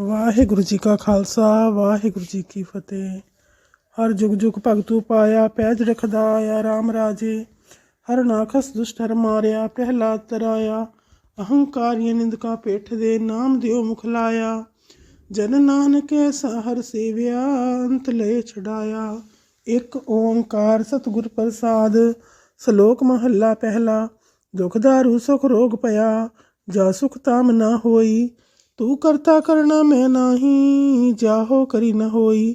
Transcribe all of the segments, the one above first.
ਵਾਹਿਗੁਰੂ ਜੀ ਕਾ ਖਾਲਸਾ, ਵਾਹਿਗੁਰੂ ਜੀ ਕੀ ਫਤਿਹ। ਹਰ ਜੁਗ ਜੁਗ ਭਗਤੂ ਪਾਇਆ, ਪੈਜ ਰਖਦਾ ਆਇਆ RAM ਰਾਜੇ। ਹਰ ਨਾਖਸ ਦੁਸ਼ਟ ਹਰ ਮਾਰਿਆ, ਪ੍ਰਹਿਲਾਦ ਤਰਾਇਆ। ਅਹੰਕਾਰੀ ਨਿੰਦਕਾ ਪੇਠ ਦੇ ਨਾਮ ਦਿਓ ਮੁਖ ਲਾਇਆ। ਜਨ ਨਾਨਕ ਐਸਾ ਹਰ ਸੇਵਿਆ, ਅੰਤ ਲੈ ਛਡਾਇਆ। ਇੱਕ ਓੰਕਾਰ ਸਤਿਗੁਰ ਪ੍ਰਸਾਦ, ਸ਼ਲੋਕ ਮਹੱਲਾ ਪਹਿਲਾ। ਦੁਖ ਦਾਰੂ ਸੁਖ ਰੋਗ ਪਿਆ, ਜਾ ਸੁਖ ਤਾਮ ਨਾ ਹੋਈ। ਤੂੰ ਕਰਤਾ ਕਰਨਾ ਮੈਂ ਨਾਹੀ ਜਾਹੋ ਕਰੀ ਨ ਹੋਈ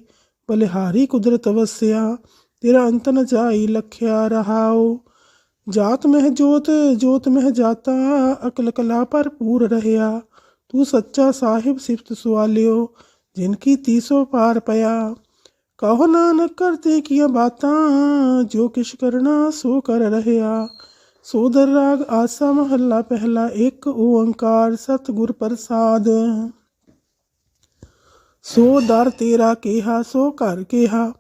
ਬਲਿਹਾਰੀ ਕੁਦਰਤ ਵਸਿਆ ਤੇਰਾ ਅੰਤ ਨ ਜਾਈ ਲਖਿਆ ਰਹਾਉ ਜਾਤ ਮਹਿ ਜੋਤ ਜੋਤ ਮਹਿ ਜਾਤਾ ਅਕਲ ਕਲਾ ਭਰਪੂਰ ਰਹਿਆ ਤੂੰ ਸੱਚਾ ਸਾਹਿਬ ਸਿਫਤ ਸੁਆਲਿਓ ਜਿਨ ਕੀ ਤੀਸੋ ਪਾਰ ਪਿਆ ਕਹੋ ਨਾਨਕ ਕਰਤੇ ਕੀਆਂ ਬਾਤਾਂ ਜੋ ਕਿਛ ਕਰਨਾ ਸੋ ਕਰ ਰਹਿਆ ਸੋਦਰ ਰਾਗ ਆਸਾ ਮਹੱਲਾ ਪਹਿਲਾ ਇੱਕ ਓੰਕਾਰ ਸਤਿਗੁਰ ਪ੍ਰਸਾਦ। ਸੋ ਦਰ ਤੇਰਾ ਕਿਹਾ, ਸੋ ਘਰ ਕਿਹਾ,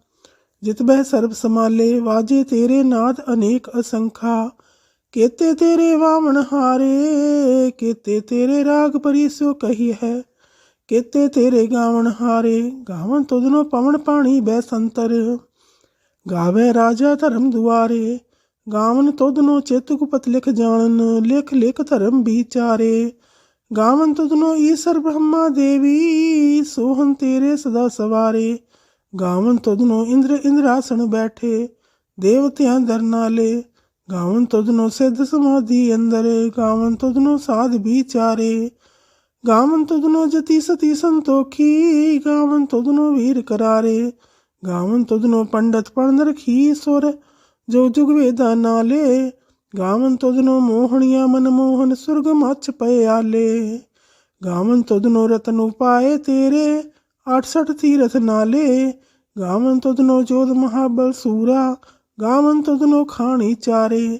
ਜਿਤ ਬਹਿ ਸਰਬ ਸਮਾਲੇ ਵਾਜੇ ਤੇਰੇ ਨਾਦ ਅਨੇਕ ਅਸੰਖਾ। ਕੇਤੇ ਤੇਰੇ ਵਾਵਣ ਹਾਰੇ, ਕੇਤੇ ਤੇਰੇ ਰਾਗ ਪਰੀ ਸੋ ਕਹੀ ਹੈ। ਕੇਤੇ ਤੇਰੇ ਗਾਵਣ ਹਾਰੇ ਗਾਵਨ ਤੁਧਨੋ ਪਵਨ ਪਾਣੀ ਬੈ ਸੰਤਰ। ਗਾਵੇ ਰਾਜਾ ਧਰਮ ਦੁਆਰੇ ਗਾਵਨ ਤੁਧਨੋ ਚਿਤ ਗੁਪਤ ਲਿਖ ਜਾਣਨ, ਲਿਖ ਲਿਖ ਧਰਮ ਵਿਚਾਰੇ। ਗਾਵਨ ਤੁਧਨੋ ਈਸਰ ਬ੍ਰਹਮਾ ਦੇਵੀ ਸੋਹਨ ਤੇਰੇ ਸਦਾ ਸਵਾਰੇ। ਗਾਵਨ ਤੁਧਨੋ ਇੰਦਰ ਇੰਦਰਾਸਣ ਬੈਠੇ, ਦੇਵਤਿਆਂ ਦਰਨਾਲੇ ਗਾਵਨ ਤੁਧਨੋ ਸਿੱਧ ਸਮਾਧੀ ਅੰਦਰ, ਗਾਵਨ ਤੁਧਨੋ ਸਾਧ ਵਿਚਾਰੇ। ਗਾਵਨ ਤੁਧਨੋ ਜਤੀ ਸਤੀ ਸੰਤੋਖੀ, ਗਾਵਨ ਤੁਧਨੋ ਵੀਰ ਕਰਾਰੇ। ਗਾਵਨ ਤੁਧਨੋ ਪੰਡਤ ਪੜਨ ਰਖੀ ਸੁਰ ਜੋ ਜੁਗ ਵੇਦਾਂ ਨਾਲੇ, ਗਾਵਨ ਤੁਧਨੋ ਮੋਹਣੀਆਂ ਮਨ ਮੋਹਨ ਸੁਰਗ ਮੱਚ ਆਲੇ। ਗਾਵਨ ਤੁਧਨੋ ਰਤਨ ਉਪਾਏ ਤੇਰੇ 68 ਤੀਰਥ ਨਾਲੇ। ਗਾਵਨ ਤੁਧਨੋ ਜੋਦ ਮਹਾਬਲ ਸੂਰਾ, ਗਾਵਨ ਤੁਧਨੋ ਖਾਣੀ ਚਾਰੇ।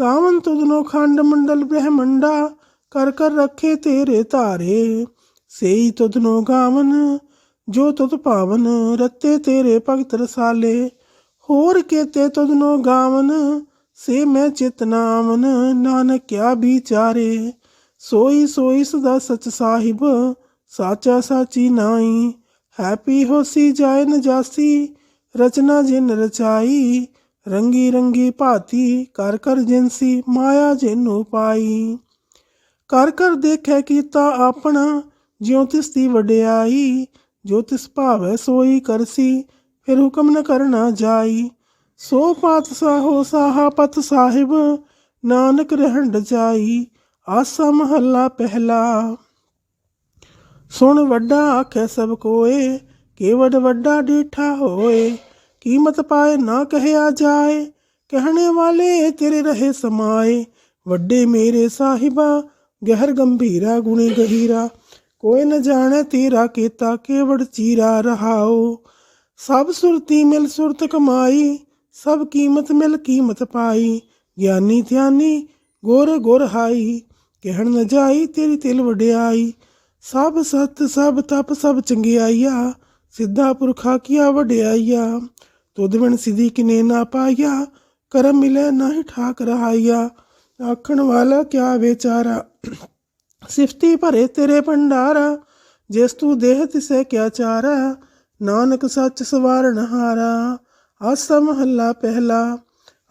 ਗਾਵਨ ਤੁਧਨੋ ਖੰਡ ਮੰਡਲ ਬ੍ਰਹਮੰਡਾ, ਕਰ ਕਰ ਰੱਖੇ ਤੇਰੇ ਧਾਰੇ। ਸੇਈ ਤੁਧਨੋ ਗਾਵਨ, ਜੋ ਤੁਧ ਪਾਵਨ, ਰੱਤੇ ਤੇਰੇ ਭਗਤ ਰਸਾਲੇ। ਹੋਰ ਕੇਤੇ ਤੁਧਨੋ ਗਾਵਨ, ਸੇ ਮੈਂ ਚਿਤ ਨਾਮਨ ਨਾਨਕ ਕਿਆ ਵਿਚਾਰੇ, ਸੋਈ ਸੋਈ ਸਦਾ ਸਚ ਸਾਹਿਬ, ਸਾਚਾ ਸਾਚੀ ਨਾਈ। ਹੈਪੀ ਹੋਸੀ ਜਾਏ ਨ ਰਚਨਾ ਜਿਨ ਰਚਾਈ, ਰੰਗੀ ਰੰਗੀ ਭਾਤੀ, ਕਰ ਕਰ ਜਿਨਸੀ ਮਾਇਆ ਜਿਨੂ ਪਾਈ। ਕਰ ਕਰ ਦੇਖੈ ਕੀਤਾ ਆਪਣਾ, ਜਿਉ ਤਿਸ ਦੀ ਵਡਿਆਈ, ਜੋ ਤਿਸ ਭਾਵੈ ਸੋਈ ਕਰਸੀ ਫਿਰ ਹੁਕਮ ਨ ਕਰਨਾ ਜਾਈ। ਸੋ ਪਾਤਸ਼ਾਹੋ ਸਾਹਾ ਪਤ ਸਾਹਿਬ, ਨਾਨਕ ਰਹਿਣ ਜਾਈ। ਆਸਾ ਮਹੱਲਾ ਪਹਿਲਾ। ਸੁਣ ਵੱਡਾ ਆਖੈ ਸਭ ਕੋਏ ਕੇਵਡ ਵੱਡਾ ਡੀਠਾ ਹੋਏ। ਕੀਮਤ ਪਾਏ ਨਾ ਕਹਿਆ ਜਾਏ, ਕਹਿਣੇ ਵਾਲੇ ਤੇਰੇ ਰਹੇ ਸਮਾਏ। ਵੱਡੇ ਮੇਰੇ ਸਾਹਿਬਾ, ਗਹਿਰ ਗੰਭੀਰਾ, ਗੁਣੀ ਗਹੀਰਾ। ਕੋਈ ਨ ਜਾਣੇ ਤੇਰਾ ਕੀਤਾ ਕੇਵੜ ਚੀਰਾ ਰਹਾਓ ਸਭ ਸੁਰਤੀ ਮਿਲ ਸੁਰਤ ਕਮਾਈ, ਸਭ ਕੀਮਤ ਮਿਲ ਕੀਮਤ ਪਾਈ। ਗਿਆਨੀ ਧਿਆਨੀ, ਗੁਰ ਗੁਰ ਹਾਈ, ਕਹਿਣ ਨ ਜਾਈ ਤੇਰੀ ਤਿਲ ਵਡਿਆਈ। ਸਭ ਸਤ, ਸਭ ਤਪ, ਸਭ ਚੰਗਿਆਈਆ, ਸਿੱਧਾ ਪੁਰਖਾ ਕੀਆ ਵਡਿਆਈਆ। ਤੁਧ ਬਿਨ ਸਿਧੀ ਕਿਨੇ ਨਾ ਪਾਇਆ ਕਰਮ ਮਿਲੇ ਨਾਹੀ ਠਾਕ ਰਹਾਈਆ। ਆਖਣ ਵਾਲਾ ਕਿਆ ਵਿਚਾਰਾ, ਸਿਫਤੀ ਭਰੇ ਤੇਰੇ ਭੰਡਾਰਾ, ਜਿਸ ਤੂੰ ਦੇਹ ਤਿਸੇ ਕਿਆ ਚਾਰਾ। ਨਾਨਕ ਸੱਚ ਸਵਾਰਨ ਹਾਰਾ, ਆਸਾ ਮਹੱਲਾ ਪਹਿਲਾ।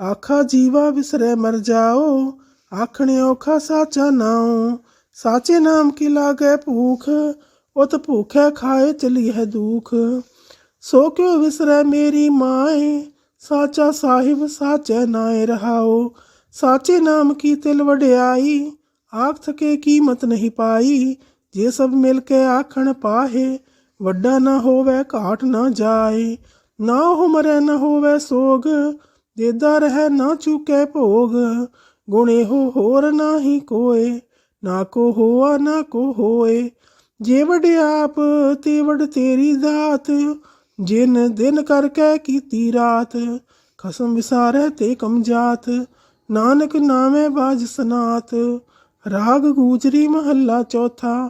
ਆਖਾ ਜੀਵਾ ਵਿਸਰੇ ਮਰ ਜਾਓ, ਆਖਣੇ ਔਖਾ ਸਾਚਾ ਨਾਉ। ਸਾਚੇ ਨਾਮ ਕੀ ਲਾਗੇ ਭੂਖ, ਉਤ ਭੂਖੇ ਖਾਏ ਚਲੀ ਹੈ ਦੁਖ। ਸੋ ਕਿਉ ਵਿਸਰੇ ਮੇਰੀ ਮਾਏ, ਸਾਚਾ ਸਾਹਿਬ ਸਾਚੇ ਨਾਏ ਰਹਾਓ ਸਾਚੇ ਨਾਮ ਕੀ ਤਿਲ ਵਡਿਆਈ ਆਖ ਥਕੇ ਕੀਮਤ ਨਹੀਂ ਪਾਈ। ਜੇ ਸਭ ਮਿਲ ਕੇ ਆਖਣ ਪਾਹੇ ਵੱਡਾ ਨਾ ਹੋਵੇ ਘਾਟ ਨਾ ਜਾਏ, ਨਾ ਹੋ ਮਰੇ ਨਾ ਹੋਵੇ ਸੋਗ, ਦੇਦਾ ਰਹਿ ਨਾ ਚੁਕੇ ਭੋਗ। ਗੁਣੇ ਹੋ ਹੋਰ ਨਾਹੀ ਕੋਏ, ਨਾ ਕੋ ਹੋਆ, ਨਾ ਕੋ ਹੋਏ। ਜੇ ਵਡਿਆਪ ਤੇ ਵਡ ਤੇਰੀ ਦਾਤ। ਜਿਨ ਦਿਨ ਕਰਕੇ ਕੀਤੀ ਰਾਤ, ਖਸਮ ਵਿਸਾਰੇ ਤੇ ਕਮਜਾਤ ਨਾਨਕ ਨਾਮੇ ਬਾਜ ਸਨਾਤ, ਰਾਗ ਗੂਜਰੀ ਮਹੱਲਾ ਚੌਥਾ।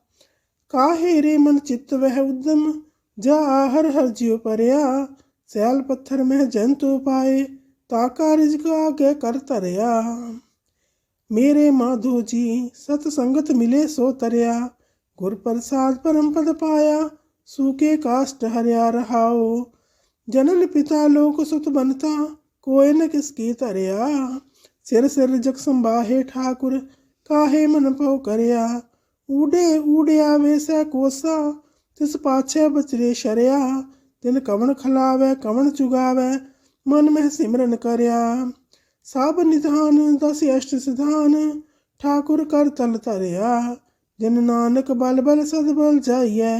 ਕਾਹੇ ਰੇ ਮਨ ਚਿੱਤ ਵਹਿ ਉਦਮ ਜਾ ਹਰ ਹਰ ਜਿਉ ਪਰਿਆ ਸੈਲ ਪੱਥਰ ਮਹਿ ਜੰਤੂ ਪਾਏ ਤਾਕਾ ਰਿਜਕ ਆਗੇ ਕਰ ਧਰਿਆ ਮੇਰੇ ਮਾਧੋ ਜੀ ਸਤ ਸੰਗਤ ਮਿਲੇ ਸੋ ਤਰਿਆ ਗੁਰ ਪ੍ਰਸਾਦ ਪਰਮ ਪਦ ਪਾਇਆ ਸੂਕੇ ਕਾਸ਼ਟ ਹਰਿਆ ਰਹਾਓ ਜਨਨ ਪਿਤਾ ਲੋਕ ਸੁਤ ਬਨਤਾ ਕੋਇ ਨ ਕਿਸ ਕੀ ਧਰਿਆ ਸਿਰ ਸਿਰ ਜਗ ਸੰਬਾਹੇ ਠਾਕੁਰ ਕਾਹੇ ਮਨ ਭਉ ਕਰਿਆ ਊੜੇ ਊੜਿਆ ਵੇਸੈ ਕੋਸਾ, ਤਿਸ ਪਾਛੈ ਬਚਰੇ ਸ਼ਰਿਆ। ਤਿਨ ਕਵਣ ਖਲਾਵੇ, ਕਵਣ ਚੁਗਾਵੇ, ਮਨ ਮਹਿ ਸਿਮਰਨ ਕਰਿਆ। ਸਭ ਨਿਧਾਨ, ਦਸ ਅਸ਼ਟ ਸਿਧਾਨ, ਠਾਕੁਰ ਕਰ ਤਲ ਧਰਿਆ। ਜਨ ਨਾਨਕ ਬਲ ਬਲ ਸਦ ਬਲ ਜਾਈਐ,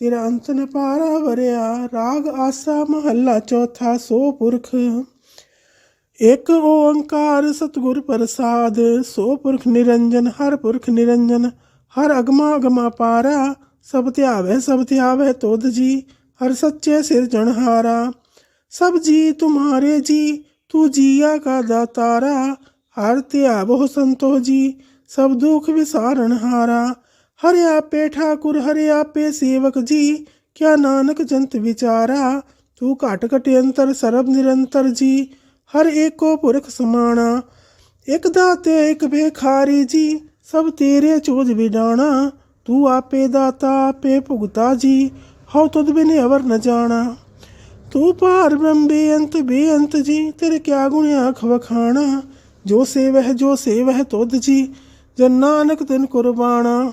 ਤੇਰਾ ਅੰਤ ਨ ਪਾਰਾ ਵਰਿਆ। ਰਾਗ ਆਸਾ ਮਹੱਲਾ ਚੌਥਾ, ਸੋ ਪੁਰਖ। ਇਕ ਓੰਕਾਰ ਸਤਿਗੁਰ ਪ੍ਰਸਾਦ, ਸੋ ਪੁਰਖ ਨਿਰੰਜਨ, ਹਰ ਪੁਰਖ ਨਿਰੰਜਨ। ਹਰ ਅਗਮਾ ਅਗਮਾ ਪਾਰਾ, ਸਭ ਧਿਆਵੇ ਸਭ ਧਿਆਵੇ ਤੁਧ ਜੀ, ਹਰ ਸੱਚੇ ਸਿਰਜਣਹਾਰਾ ਸਭ ਜੀ ਤੁਮਾਰੇ ਜੀ, ਤੂੰ ਜੀਆ ਕਾ ਦਾਤਾਰਾ, ਹਰ ਧਿਆਵੋ ਸੰਤੋ ਜੀ, ਸਭ ਦੁਖ ਵਿਸਾਰਨ ਹਾਰਾ। ਹਰਿ ਆਪੇ ਠਾਕੁਰ, ਹਰਿ ਆਪੇ ਸੇਵਕ ਜੀ, ਕਿਆ ਨਾਨਕ ਜੰਤ ਵਿਚਾਰਾ, ਤੂੰ ਘਟ ਘਟ ਅੰਤਰ, ਸਰਬ ਨਿਰੰਤਰ ਜੀ, ਹਰ ਏਕੋ ਪੁਰਖ ਸਮਾਣਾ। ਇਕ ਦਾਤੇ, ਇਕ ਬੇਖਾਰੀ ਜੀ ਸਭ ਤੇਰੇ ਚੋਜ ਵਿਡਾਣਾ, ਤੂੰ ਆਪੇ ਦਾਤਾ, ਆਪੇ ਭੁਗਤਾ ਜੀ, ਹਉ ਤੁਧ ਬਿਨ ਅਵਰ ਨ ਜਾਣਾ। ਤੂੰ ਪਾਰ ਬ੍ਰਹਮ ਬੇਅੰਤ ਬੇਅੰਤ ਜੀ, ਤੇਰੇ ਕਿਆ ਗੁਣ ਆਖ ਵਖਾਣਾ। ਜੋ ਸੇਵਹਿ ਜੋ ਸੇਵਹਿ ਤੁਧ ਜੀ, ਜਨ ਨਾਨਕ ਤਿਨ ਕੁਰਬਾਨਾ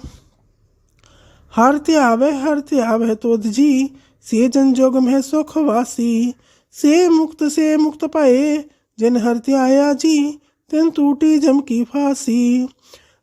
ਹਰ ਧਿਆਵੇ ਹਰ ਧਿਆਵੇ ਤੁਧ ਜੀ, ਸੇ ਜਨ ਜੋਗ ਮਹਿ ਸੁਖ ਵਾਸੀ। ਸੇ ਮੁਕਤ ਸੇ ਮੁਕਤ ਭਏ, ਜਿਨ ਹਰ ਧਿਆਇਆ ਜੀ, ਤਿਨ ਟੂਟੀ ਜਮ ਕੀ ਫਾਸੀ।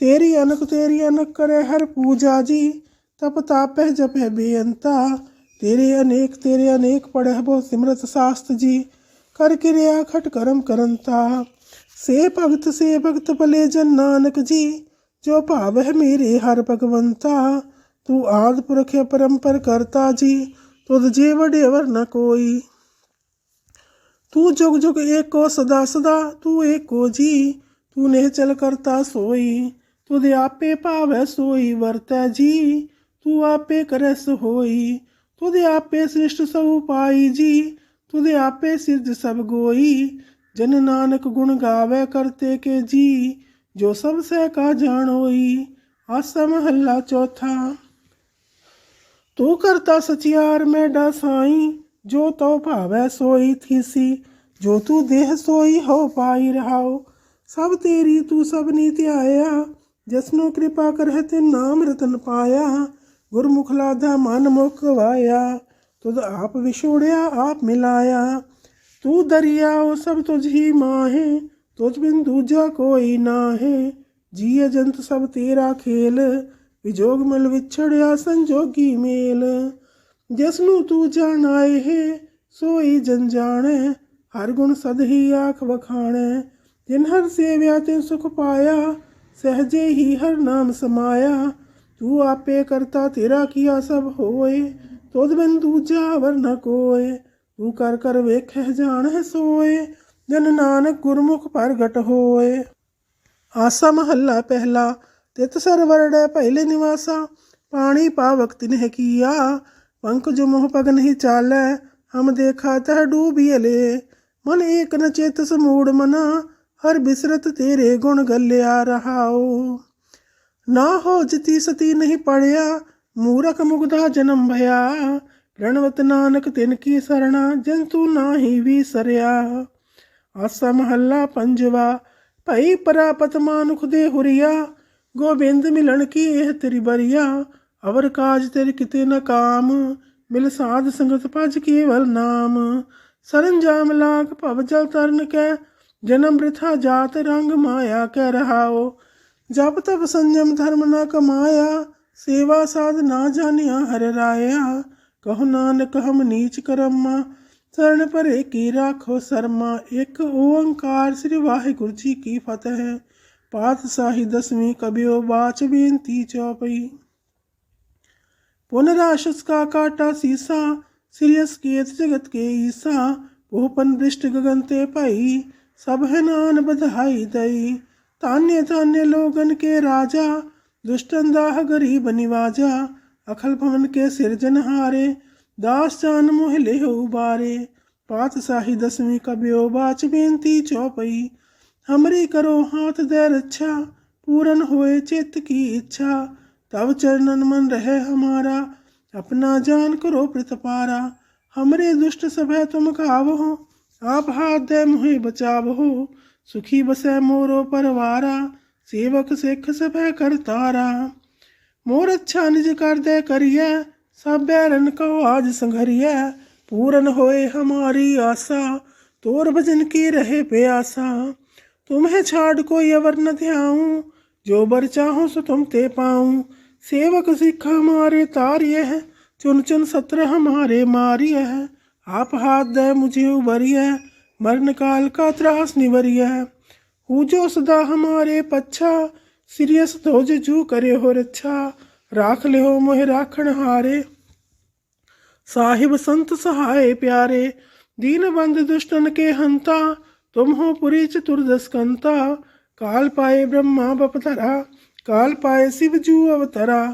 ਤੇਰੀ ਅਨਕ ਤੇਰੀ ਅਨਕ ਕਰੇ ਹਰ ਪੂਜਾ ਜੀ ਤਪ ਤਾਪਹਿ ਜਪਹਿ ਬੇਅੰਤਾ ਤੇਰੇ ਅਨੇਕ ਤੇਰੇ ਅਨੇਕ ਪੜਹਿ ਬਹੁ ਸਿਮਰਤ ਸਾਸਤ ਜੀ ਕਰ ਕਿਰਿਆ ਖਟ ਕਰਮ ਕਰੰਤਾ ਸੇ ਭਗਤ ਸੇ ਭਗਤ ਭਲੇ ਜਨ ਨਾਨਕ ਜੀ ਜੋ ਭਾਵ ਹੈ ਮੇਰੇ ਹਰ ਭਗਵੰਤਾ ਤੂੰ ਆਦ ਪੁਰਖ ਪਰੰਪਰ ਕਰਤਾ ਜੀ ਤੁਧ ਜੀ ਵਡੇਵਰ ਨ ਕੋਈ ਤੂੰ ਜੁਗ ਜੁਗ ਏਕੋ ਸਦਾ ਸਦਾ ਤੂੰ ਏਕੋ ਜੀ ਤੂੰ ਨੇ ਚਲ ਕਰਤਾ ਸੋਈ ਤੁਧ ਆਪੇ ਭਾਵੈ ਸੋਈ ਵਰਤੈ ਜੀ, ਤੂੰ ਆਪੇ ਕਰਸ ਹੋਈ। ਤੁਧ ਆਪੇ ਸ੍ਰਿਸ਼ਟ ਸਭ ਪਾਈ ਜੀ, ਤੁਧ ਆਪੇ ਸਿਰਜ ਸਭ ਗੋਈ। ਜਨ ਨਾਨਕ ਗੁਣ ਗਾਵੇ ਕਰਤੇ ਕੇ ਜੀ, ਜੋ ਸਭ ਸਹਿ ਕਾ ਜਾਣੋਈ ਆਸਾ ਮਹੱਲਾ ਚੌਥਾ। ਤੂੰ ਕਰਤਾ ਸਚਿਆਰ ਮੈਡਾ ਸਾਈ ਜੋ ਤਉ ਭਾਵੈ ਸੋਈ ਥੀਸੀ। ਜੋ ਤੂੰ ਦੇਹ ਸੋਈ ਹੋ ਪਾਈ ਰਹਾਓ ਸਭ ਤੇਰੀ ਤੂੰ ਸਭ ਨੀ ਧਿਆਇਆ। ਜਸਨੋ ਕਿਰਪਾ ਕਰਹਿ ਤੇ ਨਾਮ ਰਤਨ ਪਾਇਆ, ਗੁਰਮੁਖ ਲਾਦਾ ਮਨ ਮੁਖ ਵਾਇਆ, ਤੁਧ ਆਪ ਵਿਛੋੜਿਆ, ਆਪ ਮਿਲਾਇਆ। ਤੂੰ ਦਰਿਆਓ ਸਭ ਤੁਝ ਹੀ ਮਾਹੇ, ਤੁਝ ਬਿਨ ਦੂਜਾ ਕੋਈ ਨਾਹੇ। ਜੀਅ ਜੰਤ ਸਭ ਤੇਰਾ ਖੇਲ, ਵਿਜੋਗ ਮਿਲ ਵਿਛੜਿਆ ਸੰਜੋਗੀ ਮੇਲ। ਜਿਸ ਨੂੰ ਤੂੰ ਜਾਣਾਏ ਹੈ ਸੋਈ ਜਨ ਜਾਣੈ ਹਰ ਗੁਣ ਸਦ ਹੀ ਆਖ ਵਖਾਣੈ। ਜਿਨ ਹਰ ਸੇਵਿਆ ਤੇ ਸੁਖ ਪਾਇਆ ਸਹਜੇ ਹੀ ਹਰ ਨਾਮ ਸਮਾਇਆ। ਤੂੰ ਆਪੇ ਕਰਤਾ ਤੇਰਾ ਕੀਆ ਸਭ ਹੋਏ। ਤੁਧ ਬਿਨ ਦੂਜਾ ਵਰ ਨ ਕੋਏ। ਤੂੰ ਕਰ ਕਰ ਵੇਖੈ ਜਾਣੈ ਸੋਏ। ਜਨ ਨਾਨਕ ਗੁਰਮੁਖ ਪ੍ਰਗਟ ਹੋਏ। ਆਸਾ ਮਹੱਲਾ ਪਹਿਲਾ। ਤਿਤ ਸਰਵਰੜੈ ਪਹਿਲੇ ਨਿਵਾਸਾ। ਪਾਣੀ ਪਾਵਕ ਤਿਨਹਿ ਕੀਆ। ਪੰਕਜ ਮੋਹ ਪਗ ਨਹੀਂ ਚਾਲੈ। ਹਮ ਦੇਖਾ ਤਹ ਡੂਬੀਲੇ ਮਨ ਏਕ ਨ ਚਿਤ ਸਮੂੜ ਮਨਾ। ਹਰ ਬਿਸਰਤ ਤੇਰੇ ਗੁਣ ਗੱਲਿਆ ਰਹਾਓ। ਨਾ ਹੋ ਜਿਤੀ ਸਤੀ ਨਹੀਂ ਪੜਿਆ, ਮੂਰਖ ਮੁਗਦਾ ਜਨਮ ਭਇਆ। ਪ੍ਰਣਵਤ ਨਾਨਕ ਤਿਨ ਕੀ ਸਰਣਾ, ਜੰਤੂ ਨਾਹੀ ਵੀ ਆਸਾ ਮਹੱਲਾ ਪੰਜਵਾ, ਭਈ ਪ੍ਰਾਪਤ ਮਾਨੁਖ ਦੇ ਹੁਰੀਆ। ਗੋਬਿੰਦ ਮਿਲਣ ਕੀ ਇਹ ਤੇਰੀ ਬਰੀਆ। ਅਵਰ ਕਾਜ ਤੇਰੇ ਕਿਤੇ ਨਾ ਕਾਮ, ਮਿਲ ਸਾਧ ਸੰਗਤ ਭਜ ਕੇਵਲ ਨਾਮ। ਸਰੰਜਾਮ ਲਾਗ ਭਵ ਜਲ ਤਰਨ ਕੈ जन्म वृथा जात रंग माया कह रहा हो जब तब संयम धर्म न कमाया, सेवा साध ना जानिया हर राया। कहो नानक, हम नीच करम्मा शरण पर एक ही राखो शर्मा। एक ओंकार श्री वाहिगुरु जी की फतह। पातशाही दसवीं कबियो बाच बेनती चौपई। पुनराशस का काटा सीसा श्रेयस केत जगत के ईसा। भूपन वृष्ट गगनते पाई। सब है नान बधाई दई तान्य तान्य लोगन के राजा दुष्टन दाह गरीब निवाजा अखल भवन के सिरजन हारे दास जान मोह ले उबारे पातशाही दसवीं कब्यो बाच बेनती चौपई हमरी करो हाथ दे रक्षा पूरन होए चित्त की इच्छा तब चरणन मन रहे हमारा अपना जान करो प्रतिपारा हमरे दुष्ट सभय तुम खावहो आप हाथ दे मुहे बचावहो सुखी बसै मोरो परवारा सेवक सिख सभय कर तारा मोर अच्छा निज कर दे करिए सब बैरन को आज संघरिए पूरन होए हमारी आशा तोर भजन की रहे प्यासा तुम्हें छाड़ कोई अवर न ध्याऊं जो बर चाहो सो तुम ते पाऊं सेवक सिख हमारे तारिय है चुन चुन आप हाथ दे मुझे उबरिय मरण काल का त्रास निवरिय हूँ जो सदा हमारे पच्छा सिरियस धोज जू करे हो रच्छा। राख ले हो मोह राखण हारे। साहिब संत सहाय प्यारे, दीन बंद दुष्टन के हंता। तुम हो पुरी चतुर्दश कंता काल पाए ब्रह्मा बपतरा काल पाए शिव जू अवतरा।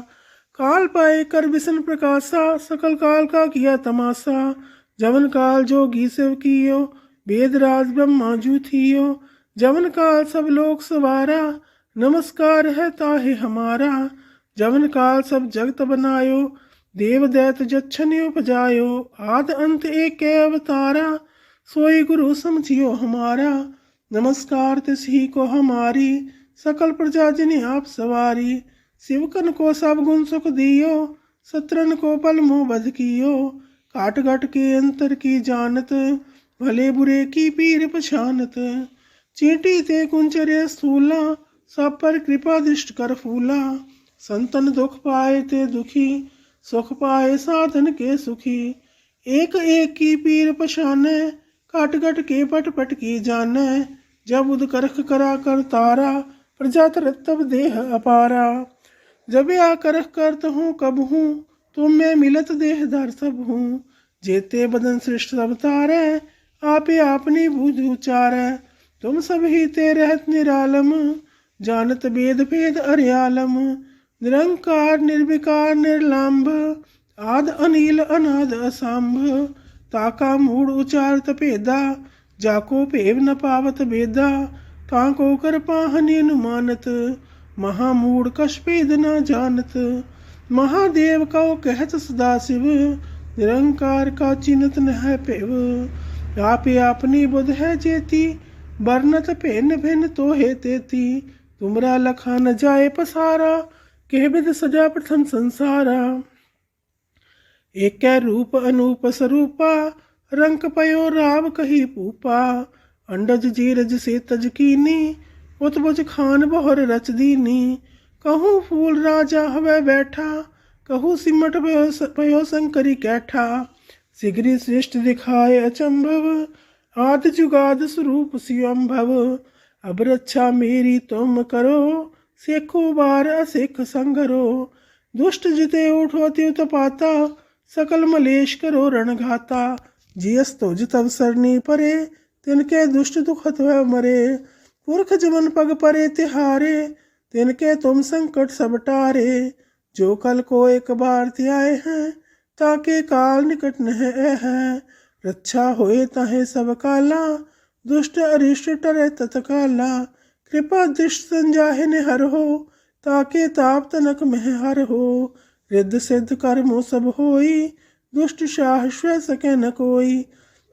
काल पाए कर विष्ण प्रकाशा, सकल काल का किया तमाशा। जवन काल जोगी शिव कियो वेद राज ब्रह्मा जू थियो। जवन काल सब लोग सवारा, नमस्कार है ताहे हमारा। जवन काल सब जगत बनायो, देव दैत जच्छन उपजायो। आद अंत एक अवतारा, सोई गुरु समझियो हमारा। नमस्कार तिस को हमारी, सकल प्रजा जिन्हें आप सवारी। शिवकन को सब गुण सुख दियो, सत्रन को पल मुँह बध कियो। काट घट के अंतर की जानत, भले बुरे की पीर पछानत। चींटी ते कुंचरे स्थूला, सब पर कृपा दृष्ट कर फूला। संतन दुख पाए ते दुखी, सुख पाए साधन के सुखी। एक एक की पीर पछाने काट घट के पट पट की जाने। जब उद करख करा कर तारा प्रजा तरतब देह अपारा। जब आ करख करत हूँ, कब हूँ तुम में मिलत देह धर सब हूँ जेते बदन सृष्ट सब तारे आपे आपनी बूझ उचारे तुम सब ही ते रहत निरालम जानत वेद भेद अर्यालम निरंकार निर्विकार निर्लाम्भ आद अनिल अनाद असंभ ताका मूड उचारत भेदा जाको भेव न पावत बेदा ताको कर पाहनि अनुमानत महामूड कश भेद न जानत महादेव कहो कहत सदा शिव निरंकार का चिन्हत न है पेव आपे अपनी बुध है जेती बरनत भिन्न भिन्न तो हे तेती तुमरा लखा न जाए पसारा कह विद सजा प्रथम संसारा एक रूप अनूप स्वरूपा रंग पयो राव कही पूपा अंडज जीरज से तज कीनी उतबुज खान बहुर रच दीनी कहूँ फूल राजा हवे बैठा, कहूँ सिमट भयो कैठा। सिगरी श्रेष्ठ दिखाए अचंभव, आद जुगाद स्वरूप स्वयंभव अब रक्षा मेरी तुम करो, सेखो बार असिख संगरो दुष्ट जिते उठो त्युत पाता, सकल मलेश करो रणघाता जियस तो जित अवसरनी परे, तिनके दुष्ट दुखत है मरे। पुरख जमन पग परे तिहारे तिनके तुम संकट सब टारे जो कल को एक बार त्याय है, ताके काल निकट नह है। रक्षा होए तहे सब काला, दुष्ट अरिष्ट टरे तत्काला। कृपा दृष्ट संजाहे ने हर हो, ताके ताप तनक मह हर हो। रिद्ध सिद्ध कर्मो सब होई, दुष्ट शाह स्व सके न कोई।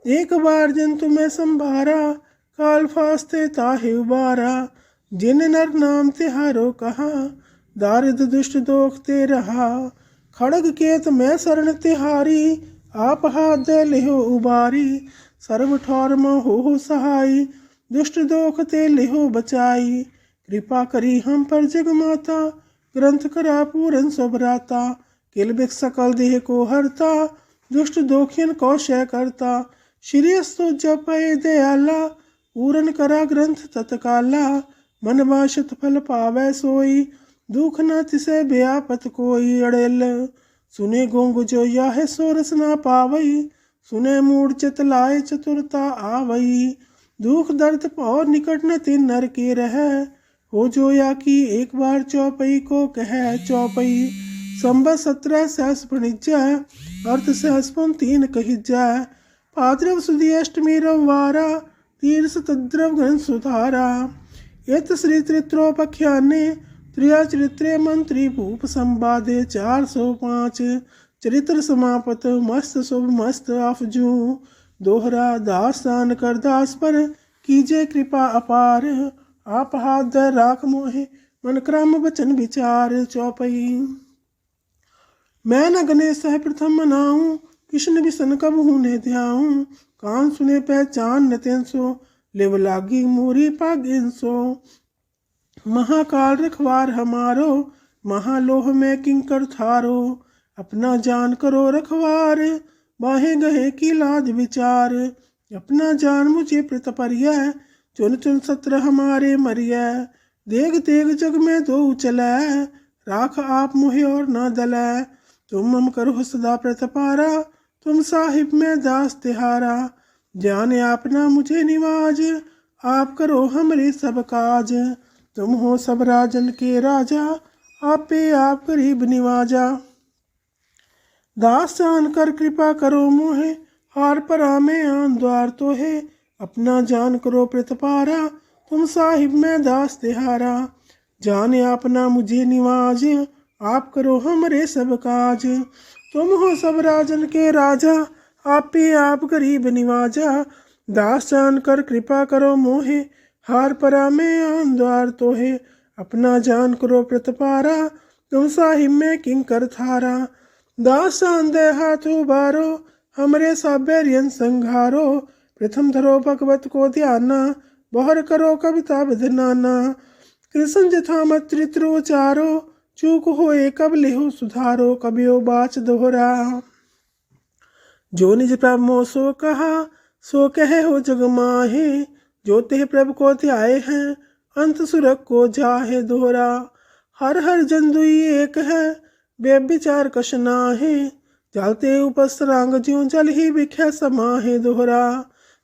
एक बार जन तुम्हें संभारा, काल फास्ते ताहे उबारा। जिन नर नाम तिहारो कहा, दारिद दुष्ट दोख ते रहा। खड़ग केत मैं शरण तिहारी आप हाथ लिहो उबारी। सर्व ठौर हो सहाई, दुष्ट दोख ते लिहो बचाई। कृपा करी हम पर जग माता, ग्रंथ करा पूरन सुभराता किल बिक सकल देह को हरता, दुष्ट दोखियन को शय करता। श्री अस्तु जपय दयाला, पूरन करा ग्रंथ तत्काला। मन शुत फल पावे सोई, दुख न तिसे ब्यापत कोई अड़ेल। सुने गोंग जो यह सोरस ना पावई सुने मूड चत लाए चतुरता आवई दुख दर्द और निकट न तिन नर के रह, हो जो या की एक बार चौपई को कह चौपई। संभ सत्रह सहस प्रणिज अर्थ सहस्पुन तीन कहिज पाद्रव सुधि अष्टमी रववारा तीर्थ तद्रव ग्रंथ सुधारा। यत श्रीचरित्रोपख्याने त्रिया चरित्र मंत्री भूप संवादे चार सौ पाँच चरित्र समापत मस्त शुभ मस्त अफजू दोहरा दासान कर दास पर कीजे कृपा अपार। आप हाथ दर राख मोहे मन क्रम वचन विचार चौपई मैं न गणेश प्रथम मनाऊं, कृष्ण भी सन कब हूँ ध्याऊं? कान सुने पहचान न तेन सो लागी मूरी पागिन सो महाकाल रखवार हमारो, महालोह में किंकर थारो। अपना जान करो रखवार, बाहे गहे की लाज विचार। अपना जान मुझे प्रत परिय, चुन चुन सत्र हमारे मरिय। देख देख जग में दो चलै राख आप मुहे और न दलै। तुम मम करो सदा प्रतपारा तुम साहिब में दास तिहारा। जाने आपना मुझे निवाज, आप करो हमरे सब काज। तुम हो सब राजन के राजा, आपे आप गरीब निवाजा। दास जान कर कृपा करो मोहे, हार परा में आन द्वार तो है अपना जान करो प्रतपारा तुम साहिब में दास तिहारा जाने आपना मुझे निवाज, आप करो हमरे सब काज। तुम हो सब राजन के राजा आप ही आप गरीब निवाजा, दास जान कर कृपा करो मोहे, हार परा में आन द्वार तो है अपना जान करो प्रतपारा, तुम साहिब में किंकर थारा। दास जान दे हाथ उबारो हमरे साबेरियन संघारो। प्रथम धरो भगवत को ध्याना, बहर करो कविता विधनाना कृष्ण जथा मत्रित्र उचारो, चूक होए कब लेहो सुधारो, कबियो बाच दोहरा। जो निज प्रभ मो सो कहा, सो कहे हो जग माहे। जो तेह प्रभ को ध्याए हैं, अंत सुरख को जाहे दोहरा। हर हर जन दुई एक है बेविचार कशना है जलते उपसरांग ज्यों जल ही बिख्या समाहे दोहरा।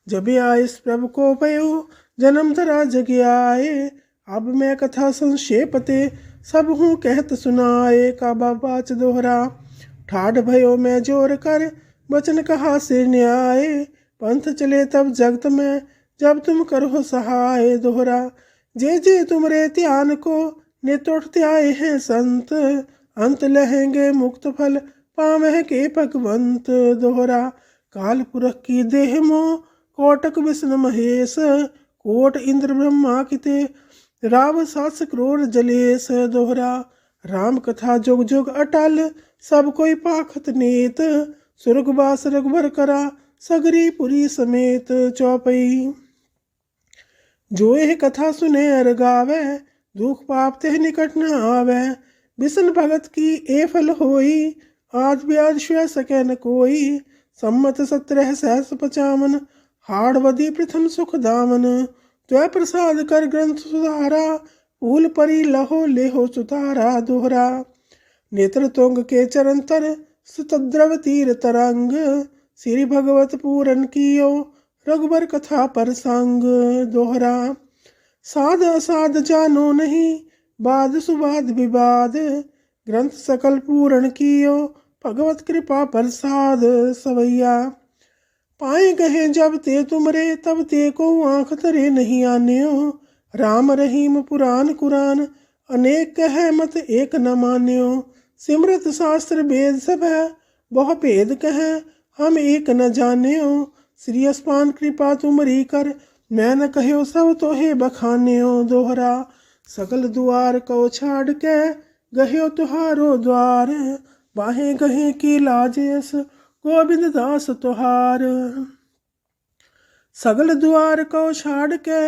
जब इस प्रभु को पयो, जन्म धरा जग आए। अब मैं कथा संक्षेपते, सब हूँ कहत सुनाए। का बाच दोहरा। ठाठ भयो मैं ज़ोर कर वचन कहा से न्याय? पंथ चले तब जगत में, जब तुम करो सहाय दोहरा। जे जे तुमरे ध्यान को नितोड़ते आए हैं संत, अंत लहेंगे मुक्त फल पावे के भगवंत दोहरा। काल पुरख की देह मो, कोटक विष्णु महेश, कोट इंद्र ब्रह्मा किते राव सास क्रोर जलेस दोहरा। राम कथा जुग जुग अटल, सब कोई पाखत नीत सुरगवास रघुबर करा सगरी पुरी समेत चौपई जो यह कथा सुने अर गावे दुख पाप ते निकट न आवे बिसन भगत की ए फल होई आज ब्याज श्व सके न कोई सम्मत सत्रह सहस पचावन हाड़वदी प्रथम सुख दामन त्वय प्रसाद कर ग्रंथ सुधारा फूल परी लहो लेहो सुतारा दोहरा नेत्र तुंग के चरण तर सुतद्रव तीर तरंग श्री भगवत पूरन कियो रघुबर कथा पर संग दोहरा साध असाध जानो नहीं बाद सुबाद विवाद ग्रंथ सकल पूरण कियो भगवत कृपा प्रसाद सवैया पाए गहे जब ते तुमरे तब ते को आंख तरे नहीं आन्यो राम रहीम पुराण कुरान अनेक कह मत एक न मान्यो सिमरत शास्त्र वेद सब है बहु भेद कह हम एक न जान्यो श्री अस्पान कृपा तुमरी कर मैं न कहयो सब तोहे बखान्यो दोहरा सकल दुआर को छाड़ के गह्यो तुहारो द्वार बाहे गहे की लाजेस गोविंद दास तुहार सगल द्वार को छाड़ के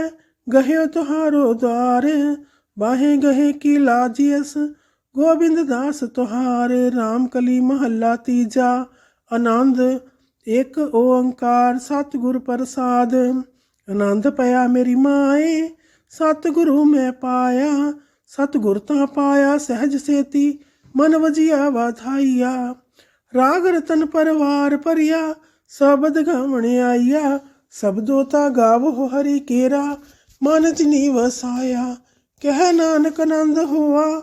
गह्यो तुहारो द्वार बाहे गहे की लाजियस ਗੋਬਿੰਦ ਦਾਸ ਤੁਹਾਰੇ RAM ਕਲੀ ਮਹੱਲਾ ਤੀਜਾ, ਆਨੰਦ ਇੱਕ ਓੰਕਾਰ, ਸਤਿਗੁਰ ਪ੍ਰਸਾਦ। ਆਨੰਦ ਪਿਆ ਮੇਰੀ ਮਾਏ, ਸਤਿਗੁਰੂ ਮੈਂ ਪਾਇਆ, ਸਤਿਗੁਰ ਤਾਂ ਪਾਇਆ, ਸਹਿਜ ਸੇਤੀ ਮਨ ਵਜਿਆ ਵਾਧਾਈਆ ਰਾਗ ਰਤਨ ਪਰਵਾਰ ਭਰਿਆ, ਸਬਦ ਗਾਵਣ ਆਇਆ ਸਬਦੋ ਤਾ ਗਾਵੋ ਹਰੀ ਕੇਰਾ, ਮਨ ਚ ਨੀ ਵਸਾਇਆ ਕਹਿ ਨਾਨਕ ਆਨੰਦ ਹੋਆ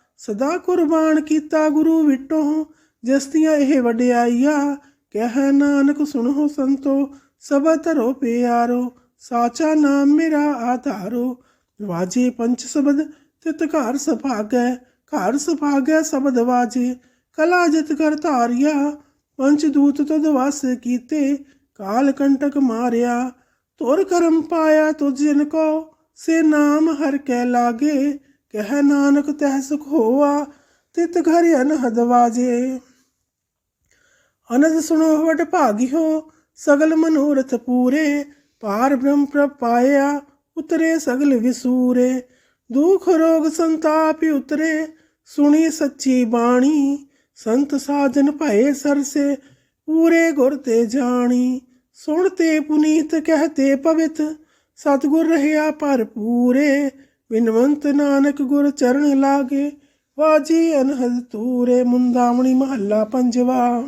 ਸਦਾ ਕੁਰਬਾਨ ਕੀਤਾ ਗੁਰੂ ਵਿਟੋ, ਜਿਸ ਦੀਆਂ ਇਹ ਵਡਿਆਈਆ, ਕਹਿ ਨਾਨਕ ਸੁਣੋ ਸੰਤੋ ਸਭ ਧਰੋ ਪਿਆਰੋ, ਸਾਚਾ ਨਾਮ ਮੇਰਾ ਆਧਾਰੋ। ਵਾਜੇ ਪੰਚ ਸ਼ਬਦ, ਤਿਤ ਘਰ ਸੁਭਾਗੈ ਘਰ ਸੁਭਾਗੈ ਸ਼ਬਦ ਵਾਜੇ, ਕਲਾ ਜਿਤ ਕਰ ਧਾਰਿਆ, ਪੰਚ ਦੂਤ ਤਦ ਵਸ ਕੀਤੇ, ਕਾਲ ਕੰਟਕ ਮਾਰਿਆ। ਤੁਰ ਕਰਮ ਪਾਇਆ ਤੁਝ ਜਿਨ ਕੋ, ਸੇ ਨਾਮ ਹਰ ਕੈ ਲਾਗੇ ਕਹਿ ਨਾਨਕ ਤਹਿ ਸੁਖ ਹੋਆ, ਤਿਤ ਘਰ ਅਨਹਦ ਵਾਜੇ। ਅਨੰਦ ਸੁਣੋ ਵਡ ਹੋ ਸਗਲ ਮਨੋਰਥ ਪੂਰੇ ਪਾਰ ਬ੍ਰਹਮ ਪ੍ਰਭ ਉਤਰੇ ਸਗਲ ਵਿਸੂਰੇ। ਦੁਖ ਰੋਗ ਸੰਤਾਪ ਉਤਰੇ, ਸੁਣੀ ਸੱਚੀ ਬਾਣੀ। ਸੰਤ ਸਾਜਨ ਭਏ ਸਰਸੇ, ਪੂਰੇ ਗੁਰ ਤੇ ਜਾਣੀ। ਸੁਣਤੇ ਪੁਨੀਤ ਕਹਤੇ ਪਵਿੱਤ, ਸਤਗੁਰ ਰਹਿਆ ਭਰਪੂਰੇ। ਬਿਨਵੰਤ ਨਾਨਕ ਗੁਰ ਚਰਨ ਲਾਗੇ, ਵਾਜੀ ਅਨਹਦ ਤੂਰੇ ਮੁੰਦਾਵਣੀ ਮਹੱਲਾ ਪੰਜਵਾ।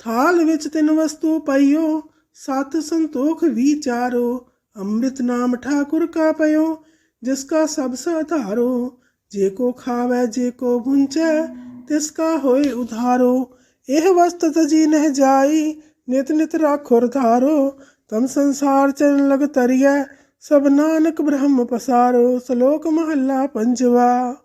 ਥਾਲ ਵਿੱਚ ਤਿੰਨ ਵਸਤੂ ਪਈਓ, ਸਤ ਸੰਤੋਖ ਵਿਚਾਰੋ ਅੰਮ੍ਰਿਤ ਨਾਮ ਠਾਕੁਰ ਕਾ ਪਇਓ, ਜਿਸ ਕਾ ਸਭ ਸਾਧਾਰੋ ਜੇ ਕੋ ਖਾਵੇ, ਜੇ ਕੋ ਭੁੰਚੈ ਤਿਸ ਕਾ ਹੋਏ ਉਧਾਰੋ। ਇਹ ਵਸਤ ਤਜੀ ਨਹਿ ਜਾਈ, ਨਿਤ ਨਿਤ ਰਾਖੋ ਰਧਾਰੋ ਤਮ ਸੰਸਾਰ ਚਰਨ ਲਗ ਤਰੀਐ ਸਭ ਨਾਨਕ ਬ੍ਰਹਮ ਪਸਾਰੋ, ਸ਼ਲੋਕ ਮਹੱਲਾ ਪੰਜਵਾ।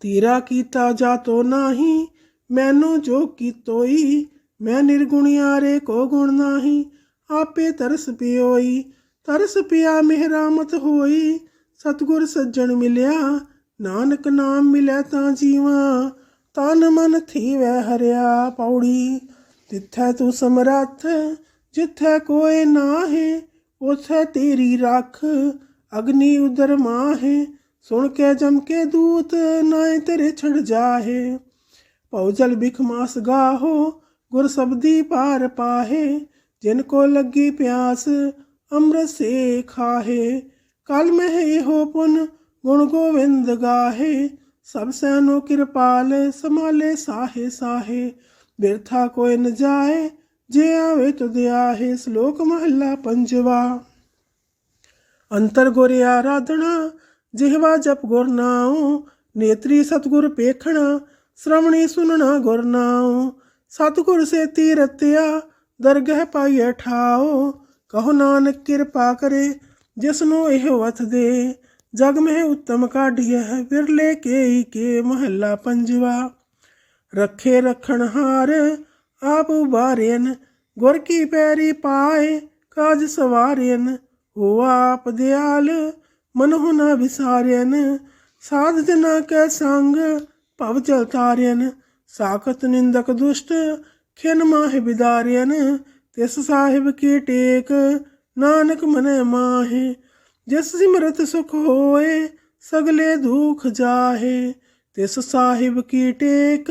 ਤੇਰਾ ਕੀਤਾ ਜਾਤੋ ਨਾਹੀ, ਮੈਨੂੰ ਜੋ ਕੀਤੋਈ ਮੈਂ ਨਿਰਗੁਣਿਆਰੇ ਕੋ ਗੁਣ ਨਾਹੀ, ਆਪੇ ਤਰਸ ਪਿਓਈ, ਤਰਸ ਪਿਆ ਮਿਹਰਾਮਤ ਹੋਈ, ਸਤਗੁਰ ਸੱਜਣ ਮਿਲਿਆ, ਨਾਨਕ ਨਾਮ ਮਿਲੈ ਤਾਂ ਜੀਵਾ, ਤਨ ਮਨ ਥੀਵੈ ਹਰਿਆ ਪੌੜੀ, ਤਿੱਥੈ ਤੂੰ ਸਮਰੱਥ, ਜਿੱਥੈ ਕੋਈ ਨਾਹੀ ਉਥੇ ਤੇਰੀ ਰੱਖ। ਅਗਨੀ ਉਦਰ ਮਾਹੇ, ਸੁਣ ਕੇ ਜਮ ਕੇ ਦੂਤ ਨਾਏ ਤੇਰੇ ਛੜ ਜਾਹੇ। ਭਉ ਜਲ ਬਿਖ ਮਾਸ ਗਾਹੋ, ਗੁਰ ਸਬਦੀ ਪਾਰ ਪਾਹੇ। ਜਿਨ ਕੋ ਲੱਗੀ ਪਿਆਸ, ਅੰਮ੍ਰਿਤ ਸੇ ਖਾਹੇ। ਕਲ ਮਹਿ ਇਹੋ ਪੁਨ, ਗੁਣ ਗੋਵਿੰਦ ਗਾਹੇ। ਸਭ ਸੈਨੋ ਕਿਰਪਾਲ ਸਮਾਲੇ ਸਾਹੇ ਸਾਹੇ। ਬਿਰਥਾ ਕੋਈ ਨ ਜਾਏ ਜੇ ਆਵੇ ਤੁਧ ਆਹੇ ਸ਼ਲੋਕ ਮਹੱਲਾ ਪੰਜਵਾ। ਅੰਤਰ ਗੁਰ ਆਰਾਧਣਾ ਜਿਹਵਾ ਜਪ ਗੁਰ ਨਾਉ, ਨੇਤਰੀ ਸਤਗੁਰ ਪੇਖਣਾ, ਸ਼੍ਰਵਣੀ ਸੁਨਣਾ ਗੁਰ ਨਾਉ। ਸਤਗੁਰ ਸੇਤੀ ਰਤਿਆ ਦਰਗਹਿ ਪਾਈਐ ਠਾਓ ਕਹੋ ਨਾਨਕ ਕਿਰਪਾ ਕਰੇ ਜਿਸ ਨੂੰ ਇਹ ਵਥ ਦੇ। ਜਗ ਮਹਿ ਉੱਤਮ ਕਾਢੀਐ, ਵਿਰਲੇ ਕੇਈ ਕੇ ਮਹੱਲਾ ਪੰਜਵਾ। ਰੱਖੇ ਰਖਣ ਹਾਰ ਆਪ ਉਬਾਰੇਨ ਗੁਰ ਕੀ ਪੈਰੀ ਪਾਏ, ਕਾਜ ਸਵਾਰਿਨ ਹੋ ਆਪ ਦਿਆਲ, ਮਨਹੁ ਨ ਵਿਸਾਰਿਨ ਸਾਧ ਜਨਾ ਕੈ ਸੰਗ, ਭਵ ਚਲ ਤਾਰਿਨ ਸਾਖਤ ਨਿੰਦਕ ਦੁਸ਼ਟ, ਖਿਨ ਮਾਹਿ ਬਿਦਾਰਿਨ ਤਿਸ ਸਾਹਿਬ ਕੀ ਟੇਕ, ਨਾਨਕ ਮਨੈ ਮਾਹੇ। ਜਿਸ ਸਿਮਰਤ ਸੁਖ ਹੋਏ, ਸਗਲੇ ਦੁਖ ਜਾਹੇ। ਤਿਸ ਸਾਹਿਬ ਕੀ ਟੇਕ